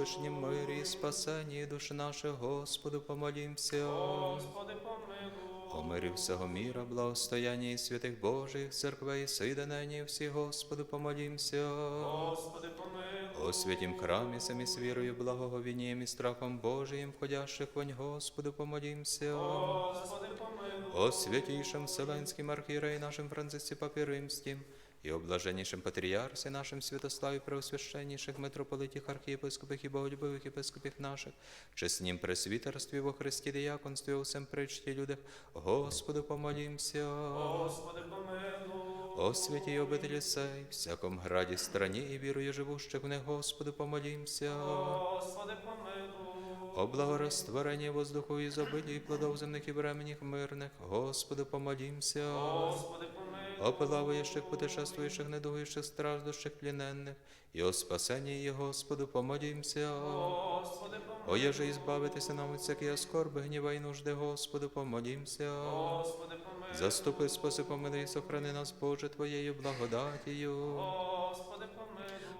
Всевишнім мирі і спасенні душі наших, Господу, помолімся. Господи, помилуй. О мирі всього міра, благостояння і святих Божих церквей, соєдинені всі, Господу, помолімся. Господи, помилуй. О святім храмі, самі з вірою, благоговінням і страхом Божиїм, входящих вонь, Господу, помолімся. Господи, помилуй. О святійшим Вселенським архієреї нашим Францисці Папі Римським, і о блаженнішим патріарсі нашим Святославі Преосвященніших митрополитіх, архієпископих і боголюбивих єпископів наших, чеснім пресвітерстві во Христі діяконстві, у всем причті людях, Господу помолімся. Господи, помилуй. О святій обителі сей, всяком граді страні і вірою живущих в них, Господу помолімся. Господи, помилуй. О благорастворенні воздуху і забилі, і плодов земних і временних мирних, Господу помолімся. Господи, помилуй. О плаваючих, путешествуючих, недугуючих, страждущих, пліненних, і о спасенні Господу, помолімся. Господи. О єже ізбавитися нам від всякої скорби, гніва і нужди, Господу, помолімся. Господи, помилуй. Заступи, спаси, помилуй, сохрани нас, Боже, Твоєю благодатію. Господи.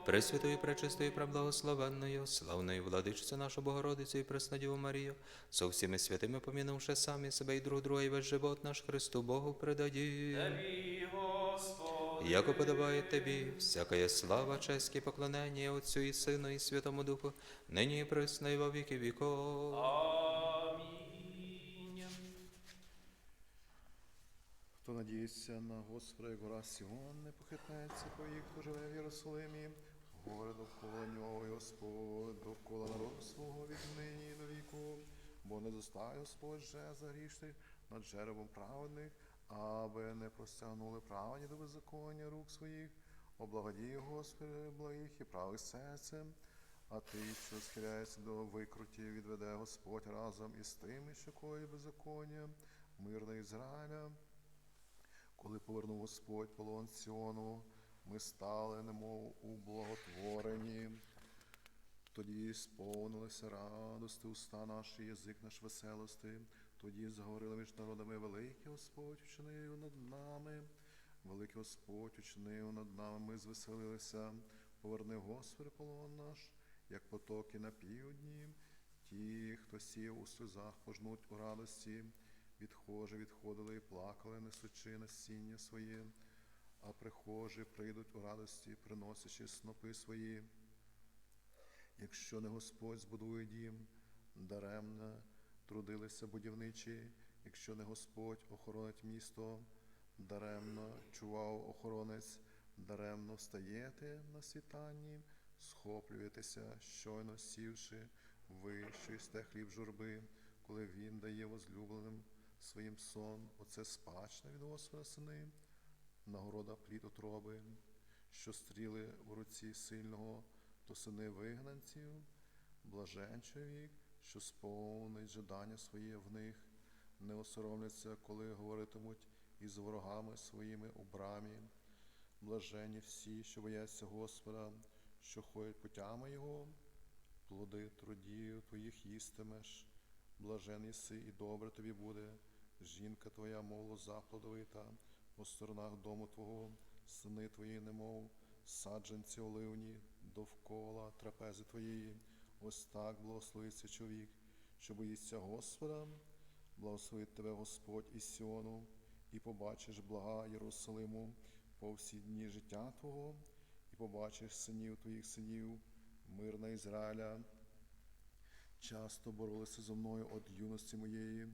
Пресвятою, пречистою, преблагословенною, славною владичцю нашу Богородицю і Преснодіву Марію, со всіми святими помінувши самі себе і друг друга, і весь живот наш Христу Богу предаді. Тебі, Господи. Яко подобає тобі, всякая слава, честь і поклонення Отцю і Сину і Святому Духу, нині і присно і во віки віков. Амінь. Хто надіється на Господа, як гора Сіон, не похитнеться, по їх, хто живе в Єрусалимі, горе довкола нього, і Господь, довкола народу свого від нині і до віку, бо не зостає Господь же за грішних над жеребом праведних, аби не простягнули праведні до беззаконня рук своїх, облагодій, Господи, благих і правих серцем. А ти, що схиляється до викруті, відведе Господь разом із тими, що коїть беззаконня, мирне Ізраїля. Коли повернув Господь полон Сіону, ми стали, немов у благотворенні. Тоді сповнилися радости уста наші, язик наш веселости. Тоді заговорили між народами великий Господь вчинив над нами. Великий Господь учинив над нами, ми звеселилися. Поверни, Господи, полон наш, як потоки на півдні. Ті, хто сів у сльозах, пожнуть у радості. Відхожі відходили і плакали, несучи насіння своє, а прихожі прийдуть у радості, приносячи снопи свої. Якщо не Господь збудує дім, даремно трудилися будівничі, якщо не Господь охоронить місто, даремно чував охоронець, даремно встаєте на світанні, схоплюєтеся, щойно сівши, ви, що їсте хліб журби, коли він дає возлюбленим своїм сон, оце спадщина від Господа сини, нагорода плід утроби, що стріли у руці сильного, то сини вигнанців, блажен чоловік, що сповнить жадання своє в них, не осоромляться, коли говоритимуть із ворогами своїми у брамі. Блажені всі, що бояться Господа, що ходять путями Його, плоди трудів твоїх їстимеш, блажений си і добре тобі буде, жінка твоя, мов лоза плодовита, по сторонах дому Твого, сини твої, немов саджанці оливні, довкола трапези твоєї. Ось так благословиться чоловік, що боїться Господа, благословить тебе Господь із Сіону, і побачиш блага Єрусалиму по всі дні життя Твого, і побачиш синів твоїх синів, мир на Ізраїля. Часто боролися зо мною від юності моєї,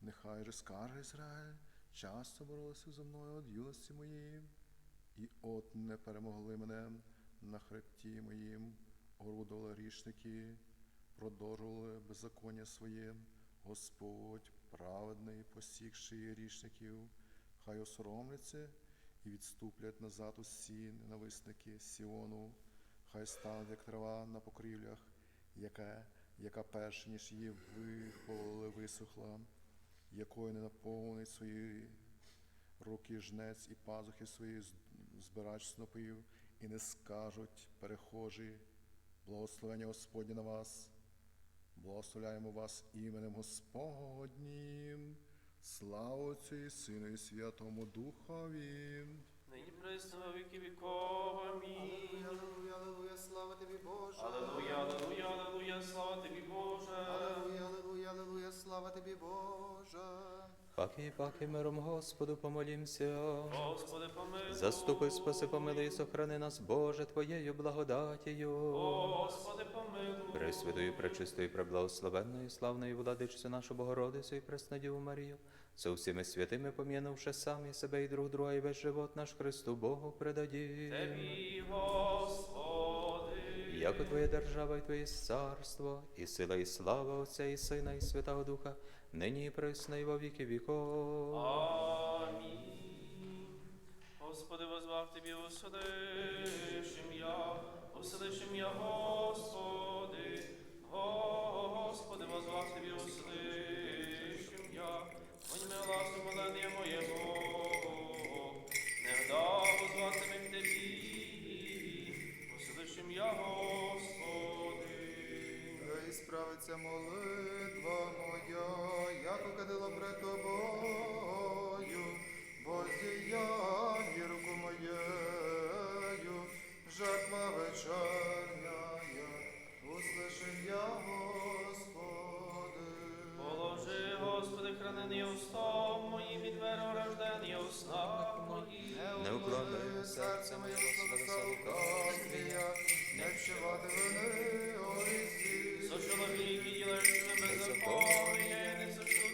нехай же скарги Ізраїль, часто боролися зо мною від юності моєї, і от не перемогли мене на хребті моїм, орудували грішники, продовжували беззаконня своє, Господь праведний, посікши грішників, хай осоромляться і відступлять назад усі ненависники Сіону, хай стануть, як трава на покрівлях, яка, яка перш ніж її вихололи, висохла, якою не наповнить свої руки жнець і пазухи свої збирач снопів, і не скажуть перехожі, благословення Господнє на вас. Благословляємо вас іменем Господнім. Слава Отцю і Сину і Святому Духові. Нині приснова віки віков. Амінь. Аллилуйя, аллилуйя, слава тобі, Боже. Аллилуйя, аллилуйя, аллилуйя. слава тобі, Боже. Паки, паки, миром Господу помолімся. Господи, помилуй. Заступи, спаси, помилуй, і сохрани нас, Боже, Твоєю благодатію. Господи, помилуй. Пресвятою, пречистою, преблагословенною, славною владичцю нашу Богородицю і Преснодіву Марію, со всіми святими пом'янувши самі себе і друг друга, і весь живот наш Христу Богу предадім. Тебі, Господи. Яко Твоя держава і Твоє царство, і сила, і слава Отця, і Сина, і Святого Духа, нині і присно, і во віки віков. Амінь. Господи, возвав Тобі, усудишим я, усудишим я, Господи. Господи, возвав Тобі, усудишим я, Вонь ми гласу молення моєго. Не вшивати вини орізі. Со чоловіки і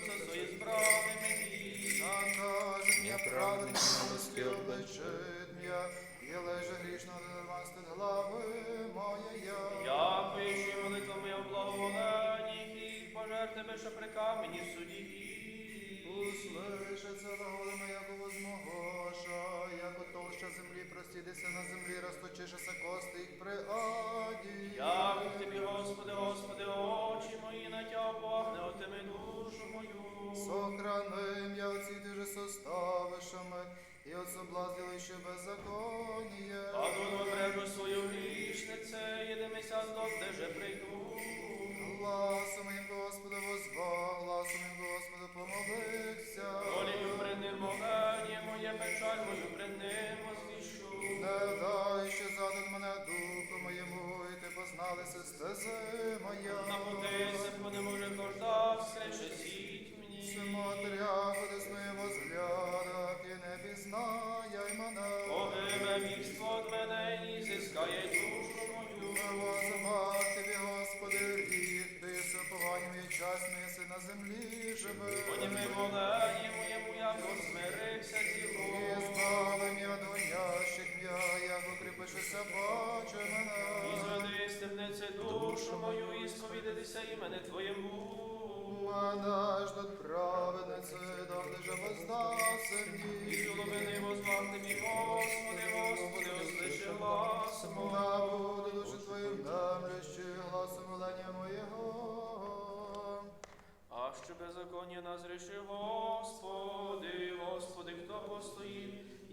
не свої справи мені. Накажет мне праведник милости обличит меня, и леже грішно девасти глави моєя. Я пишу молитвами о благоволенні, і пожер тебе, що при камені суді. Моя возмогоша, яко толща землі простідеться на землі, розточишеся кости їх при аді. Дякую тобі, Господи, Господи, очі мої на тя опахне, отими душу мою. Сохраним я оці ти же составишами, і от соблазнили ще беззаконіє. А тут обрежу свою грішнице, єдемися здох, де же прийду. Гласом моїм Господа возва, гласом моїм Господа помолився. Волію пред моє, печаль мою пред ним возвіщу. Не дай ще задад мене духу моєму, і ти позналися стези моя. На путися, бо не може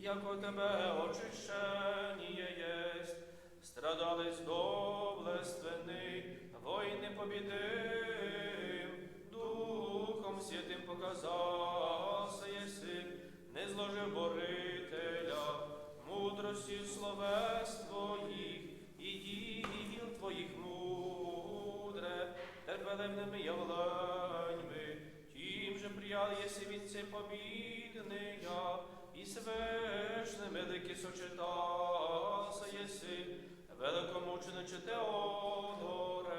постоїть, як у Тебе очищення єсть, страдались доблественний, войни побідив, Духом Святим показався єси, не зложив борителя, мудрості словес Твоїх і діл Твоїх мудре, терпеливними явленьми, тим же приял єси від побідний я, і свешним великі сочетався єси, великомучениче Теодоре.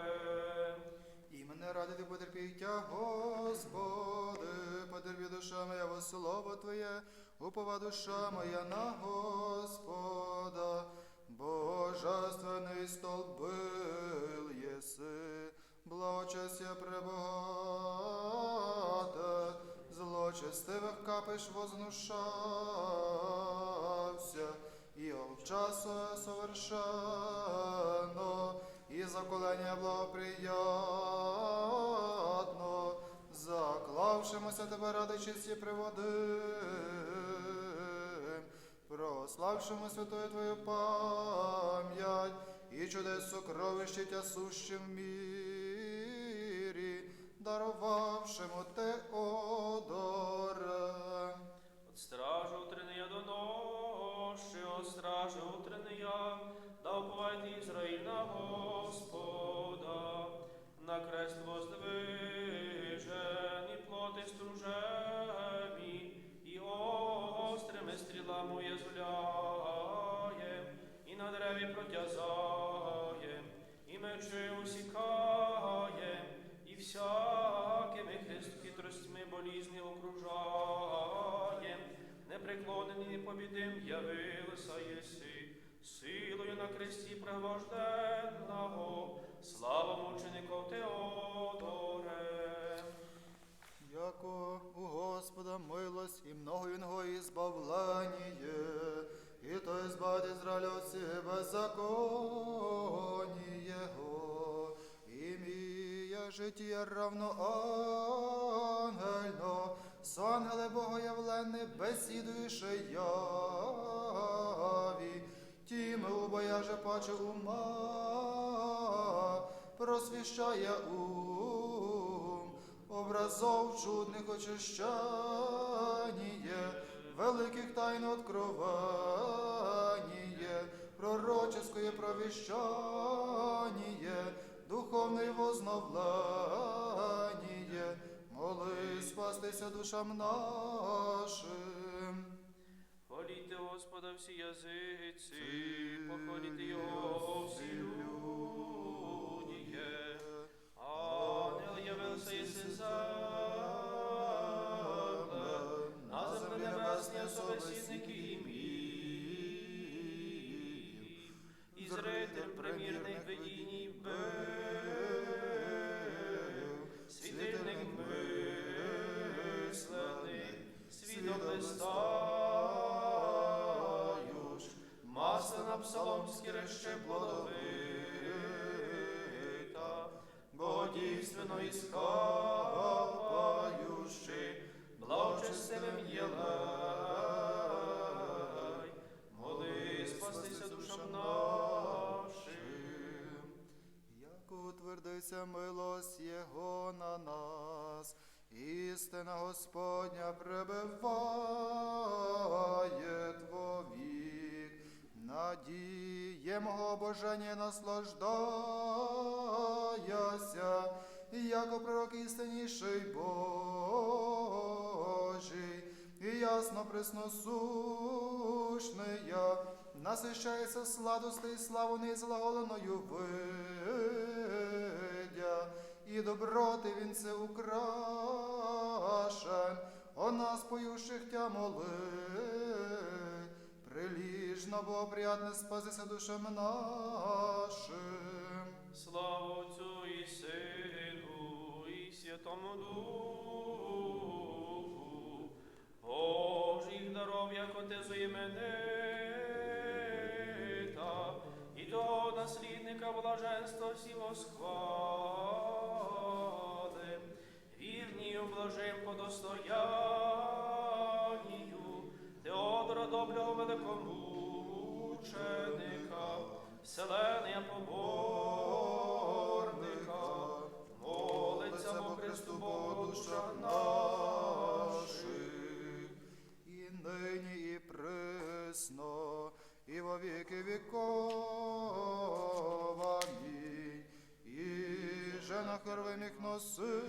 І мене радити потерпіття, Господи, потерпі душа моя во слово Твоє, упова душа моя на Господа, Божественний столбил єси, благочестя пребогате, злочестивих капиш вознушався, і овчаса совершенно, і заколення благоприятно, заклавшимося тебе ради чисті приводи, прославшимо святою Твою пам'ять і чудес сокровище тя сущим в мірі, дарувавшимо Теодоре. От стражу утренния до ноші, от стражу утренния, да уповайте Ізраїль на Господа, на крест воздвижен кресті слава мучеников Теодоре. Яко у Господа милость и много иного избавление, и то избавит Израиля от всех беззаконий его, имея житие равно ангельно, с ангеле Богоявленне бесідуєше яві, убояже паче ума, просвіщає ум, образов чудних очищання, великих тайн откровення, пророческое провіщання, духовне возновлання, моли спастися душам нашим. Хваліте Господа всі язиці, похваліте Його всі люди. Ангел явився із земле, на землі небесні собесідники ім'ї. І зритель масляна псаломські реще плодовита, богодійственно іскапаючи, благочестивим єлей, моли спастися душам нашим. Як утвердиться милость Його на нас, істина Господня пребиває надіє мого божання наслаждаяся, яко пророк істинніший Божий, і ясно пресносущний я, насищається сладости і славу незлаголеною видя, і доброти він це украшен, о нас поющих тя моли, приліжно благоприятне спасися душам нашим. Слава Отцю і Сину, і Святому Духу, Божих даров, як отезу іменита, і до наслідника блаженства всі восхвали, вірні блажим по достоянню, Теодора доброго великомученика, Вселенія поборника, молиться по Христу Богу душа наших. і нині, і присно, і во віки віков. Амінь. І жена хервимих носимий,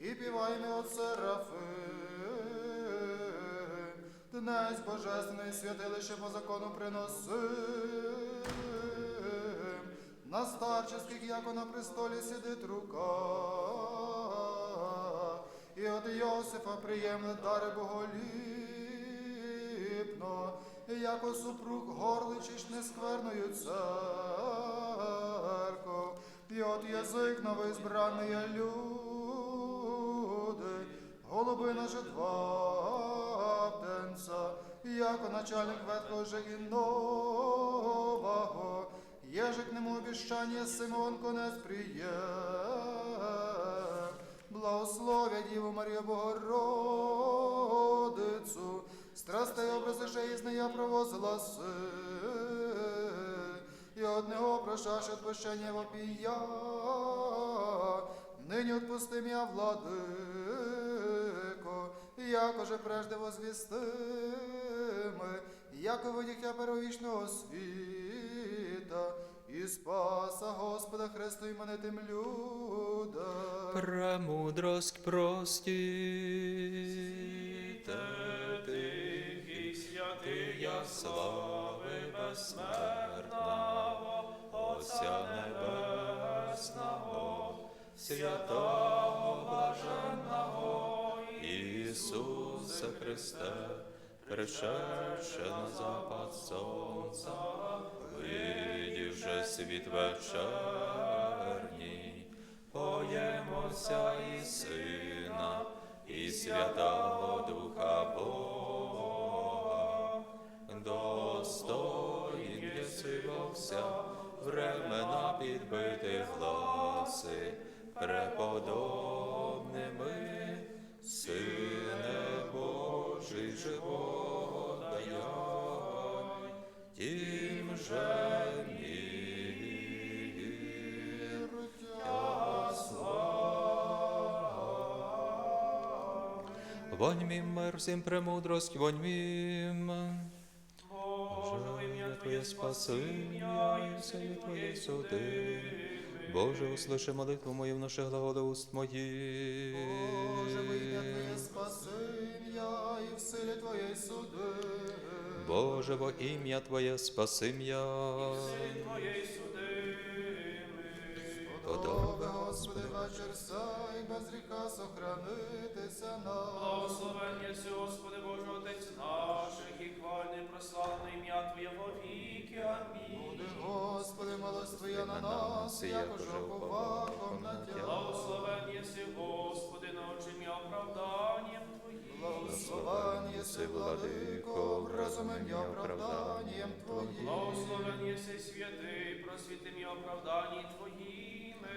і півайми от серафим. Днесь божественний святилище по закону приносим. На старческих, яко на престолі сидить рука. І от Йосифа приємне дари боголіпно, яко супруг горличиш нескверною церков, і от язик новоізбраний люди, голуби на два птенця, яко начальник ветхого же і нового, єжик нему обіщання Симон конець приє. Благословя Діву Марію Богородицю, страстей образи жизни я провозила си, і од нього прошаш отпущення вопія, нині отпусти м'я, владико, яко же прежде возвістими, яко видіх я первовічного світа, і спаса Господа Христу іменитим людям. Премудрость простите, Тихий святий я слави безсмертного, Отця Небесного, святого блаженного Христа. Христе, пришедше на запад сонця, видів же світ вечерній, поємося і Сина, і Святого Духа Бога, достоїн єси времена підбити гласи, преподобними, Сине Божий живот дай, тим же мир тя Вонь мім мир всім премудрость, вонь мім. Боже, ім'я Твоє спасіння і все Твоє суди. Боже, услыши молитву мою, вноши глаголи уст моїх. Боже, ім'я Твоє спасіння Боже, во ім'я Твоє спаси м'я. Подобе, Господи, вечір сай, без гріха сохранитися нам. Благословен єси, Господи Боже, Отець наших, і хвальне прославне ім'я Твоє во віки. Амінь. Буде, Господи, милость Твоя на нас, як уже повагом на Тя. Благословен єси, Господи, научи м'я оправданням. Благословен єси, владико, я оправданням Твоїм. Благословен єси святий, просвіти м'я оправданні Твоїми.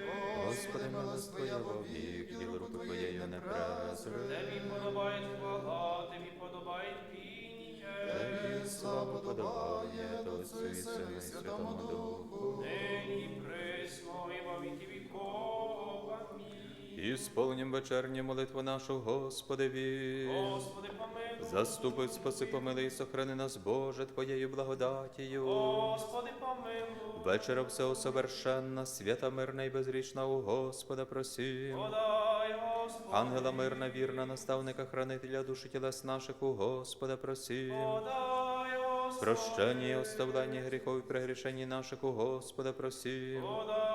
Господи, милость Твоя вовік, діло руки Твоєю не презри. Тобі подобає хвала, тобі подобає пініє. Тобі слава подобає, Отцю і Сину і Святому Духу. Нині і присно, і во віки віков. Амінь. І сповнім вечерню молитву нашу Господеві. Господи, помилуй. Заступи, спаси, помилуй, сохрани нас, Боже, Твоєю благодатію. Господи, помилуй. Вечора всього совершенна, свята мирна і безрічна у Господа просім. Подай, Господи. Ангела мирна, вірна, наставника, хранителя душі тілес наших у Господа просім. Подай, Господи. Прощення і оставлення гріхов і прегрішень наших у Господа просім. Подай.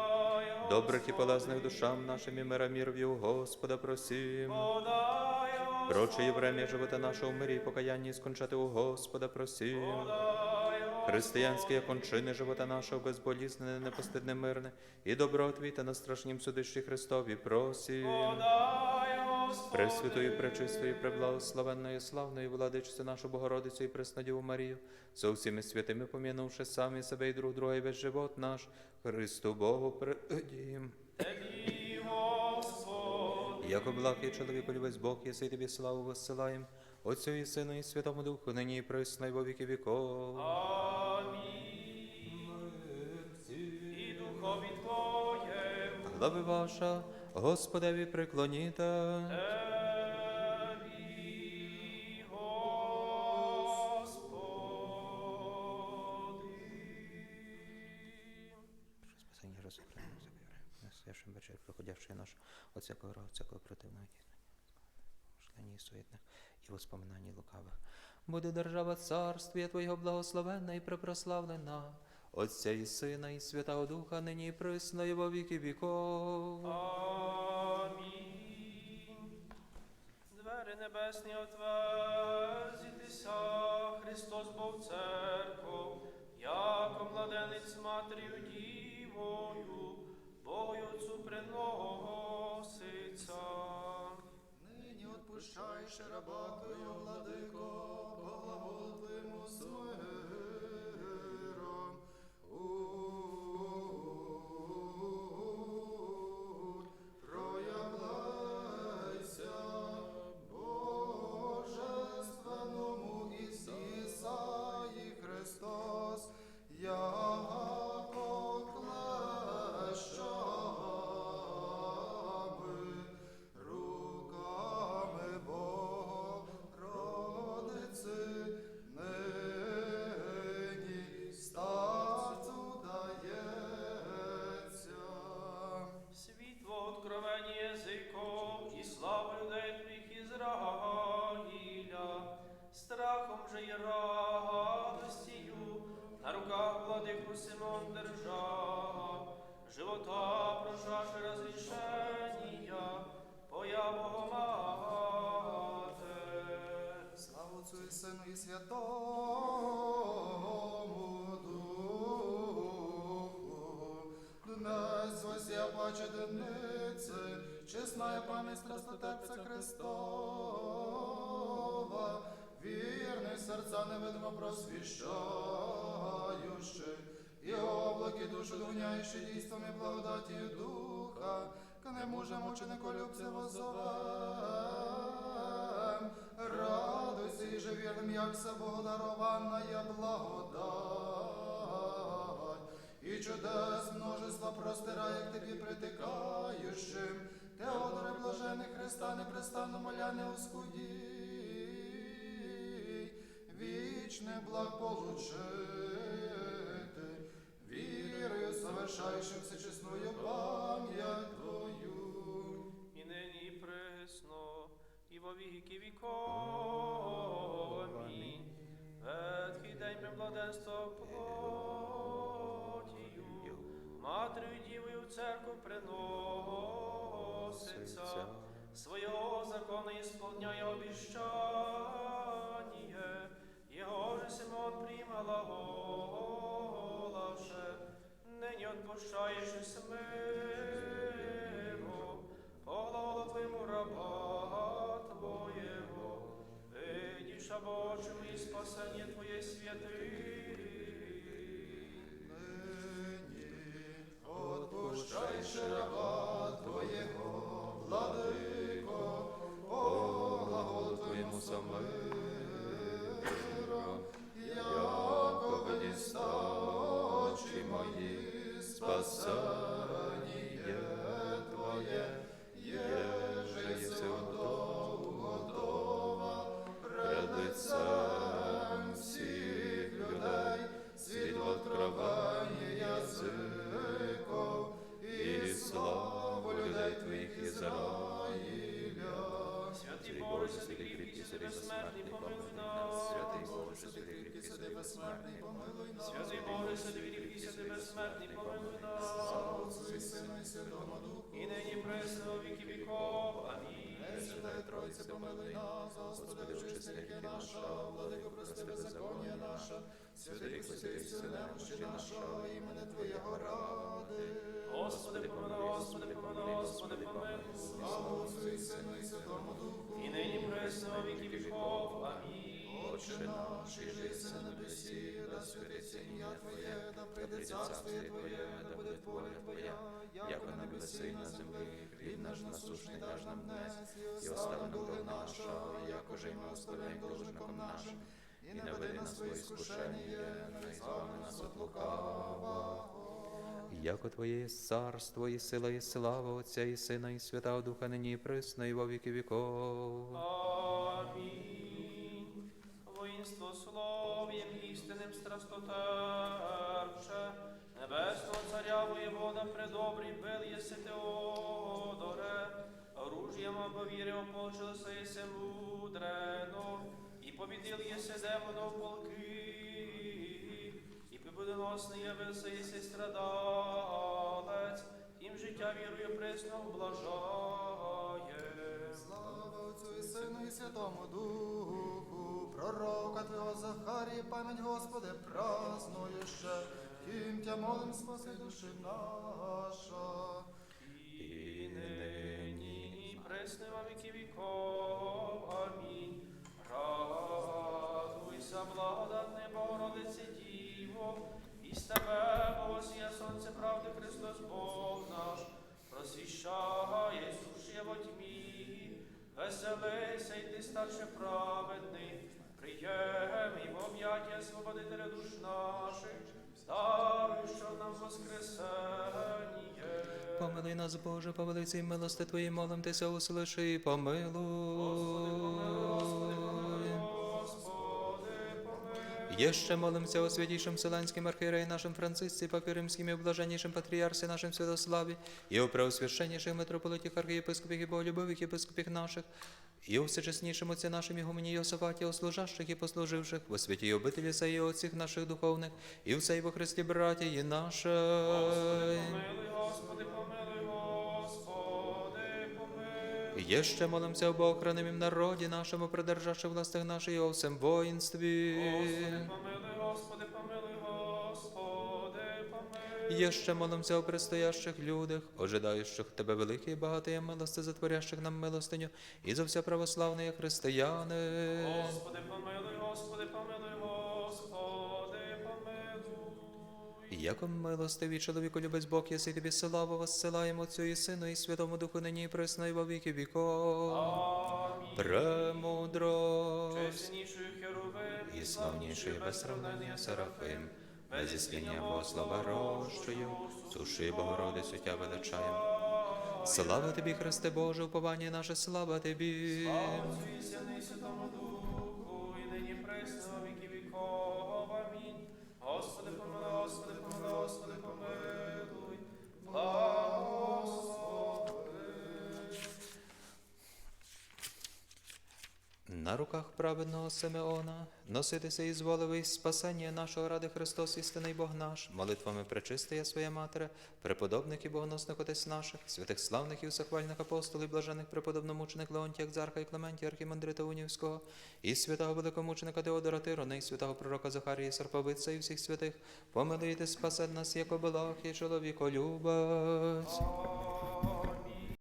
Добрих і полезних душам нашим і мира у Господа просім. І врем'я живота нашого в мирі і покаянні скончати у Господа просім. Християнські кончини живота нашого безболісне, непостидне, мирне і добротвіте на страшнім судищі Христові просім. Подай, Господи. Пресвятою, пречистою, преблагословенною, славною нашу Богородицю і Преснодіву Марію, со всіми святими помінувши самі себе і друг друга і весь живот наш, Христу Богу предім. Яко благий чоловіку любець Бог, єси тобі славу воссилаєм, Отцю і Сину і Святому Духу, нині і присно, і во віки віков. Амінь. І духові Твоєму. Глави ваша, Господеві приклоніте. Тебі, Господи. Спасення Христа, Настоящим вечер, проходящий наш от всякого роду, всякого противного і суетних і воспоминаний лукавих. Буде держава царствія Твоєго благословенна і препрославлена, Отця і Сина, і Святого Духа, нині і присно, і во віки віков. Амінь. Двері небесні отверзітеся, Христос був церков, яко младенець з матір'ю дівою, Богою Отцу приноситься. Нині отпущайше раба Симон держав, живота прошаше розрішення, поя Богоматер. Святому Духу, Днес вося паче дениці, чесна пам'ять страстотерпця Христова, вірний серця невидимо просвіщаючи, і облаки душу дуняючи дійством і благодатію Духа, к нему же мученику любця возовем. Радуйся, і же вірним, як все Богодарована я благодать, і чудес множество простирає к тобі притикаючим, Теодоре блажений Христа, непрестанно моля не оскудій, вічне благ совершаючим всечесною пам'ять Твою. і нині і присно, і во віки віков. Амінь. Ветхий день ми младенство плотію, Матерю Дівою в церкву приноситься, свого закона ісполняє обіщання, його же Симон приймала голаше, нині отпущаєш смиру, пололо твоєму раба Твоєго, видіша Божим і спасення Твоє святий. Спасення Твоє, єже єси готова, пред лицем всіх людей, світло откровення язиков, і славу людей Твоїх Ізраїля. Святий Боже, святий кріпкий, святий безсмертний, помилуй нас. Святий Боже, святий кріпкий, святий безсмертний, помилуй нас. Святий Боже, святий кріпкий, святий безсмертний, Святому Духу. І нині пресно віки віков. Амінь. Святая Тройця, помилуй нас, Господи, очисти гріхи наша, владико, прости беззаконня наша, святий, святий, все немощі наша, імени Твоєго ради. Господи, помилуй, Господи, помилуй, Господи, помилуй. Слава Отцю і Сину і Святому Духу. І нині пресно віки віков. Амінь. Отче наш, і жиси на небесі, да святиться ім'я Твоє, да прийде царство Твоє, да буде воля Твоя, як на небесі і на землі, хліб наш насущний даж нам днес, і остави нам наша, як уже й ми оставляємо должником нашим, і не веди нас в своє іскушення, не збави нас от лукавого. Яко Твоє є царство, і сила, і слава Отця, і Сина, і Святого Духа, нині і присно, і во віки віков. Істинним Небесного царя воєвода предобрий бил єси Теодоре, оружієм обовіри ополчилося єси мудрено, і побідил єси демонов полки, і побудоносний явився єси страдалець, тим життя вірою пресно блажає. Слава Отцю і Сину і Святому Духу, пророка Твого Захарії, пам'ять Господи, празднує ще, тим тя молим спаси душі наша. І нині, і пресне во віки віков. Амінь. Радуйся, благодатне Богородице Діво, і з тебе Богосія сонце правди Христос Бог наш, просвіщає суші во тьмі, веселися й ти старше праведний, приєм і в об'яття свободителя душ наших, що нам воскресення. Помилуй нас, Боже, по велиці милости Твоїй, молим Тися, услиши і помилуй. Єще молимся о святійшим Вселенським архієреї нашим Францисці, Папі Римським і блаженнішим патріарсі нашим Святославі, і о преосвященніших митрополитіх архієпископів і боголюбивих єпископів наших, і о всечеснішим отці нашим Ігумені Йосифаті, о служащих і послуживших, во святій обителі сеї отців наших духовних, і в сей во Христі браті і нашій. Господи, помилуй, Господи, помилуй. Є ще молимся об охранимім народі нашому, придержавши властях нашої о всем воїнстві. Господи, помилуй, Господи, помилуй, Господи, помилуй. Є ще молимся о предстоящих людях, ожидаючих Тебе великої багатої милости, затворящих нам милостиню, і за все православні християни. Господи, помилуй, Господи, помилуй, І Яко милостивий чоловіку любець Бог, єси тобі славу воссилаємо Отцю і Сину, і Святому Духу нині і присно, і во віки віков. Премудрость. І славніший без сравнення Серафим, без ісління Богослова рощою, суши Богородицю тя величаєм. Слава тобі, Христе Боже, уповання наше, слава тобі. Отцю і Святому Духу, і нині присно віки віков. Амінь. Господи, Oh. На руках праведного Симеона носитися і зволивий спасення нашого ради Христос, істинний Бог наш, молитвами пречистия своя Матері, преподобних і богоносних отець наших, святих славних і всехвальних апостолів, блажених преподобномучених Леонтія, Екзарха і Клементія, архімандрита Унівського, і святого великомученика Теодора Тирона, і святого пророка Захарії Сарповиця, і всіх святих, помилуйте, спасе нас, як обелах і чоловіко.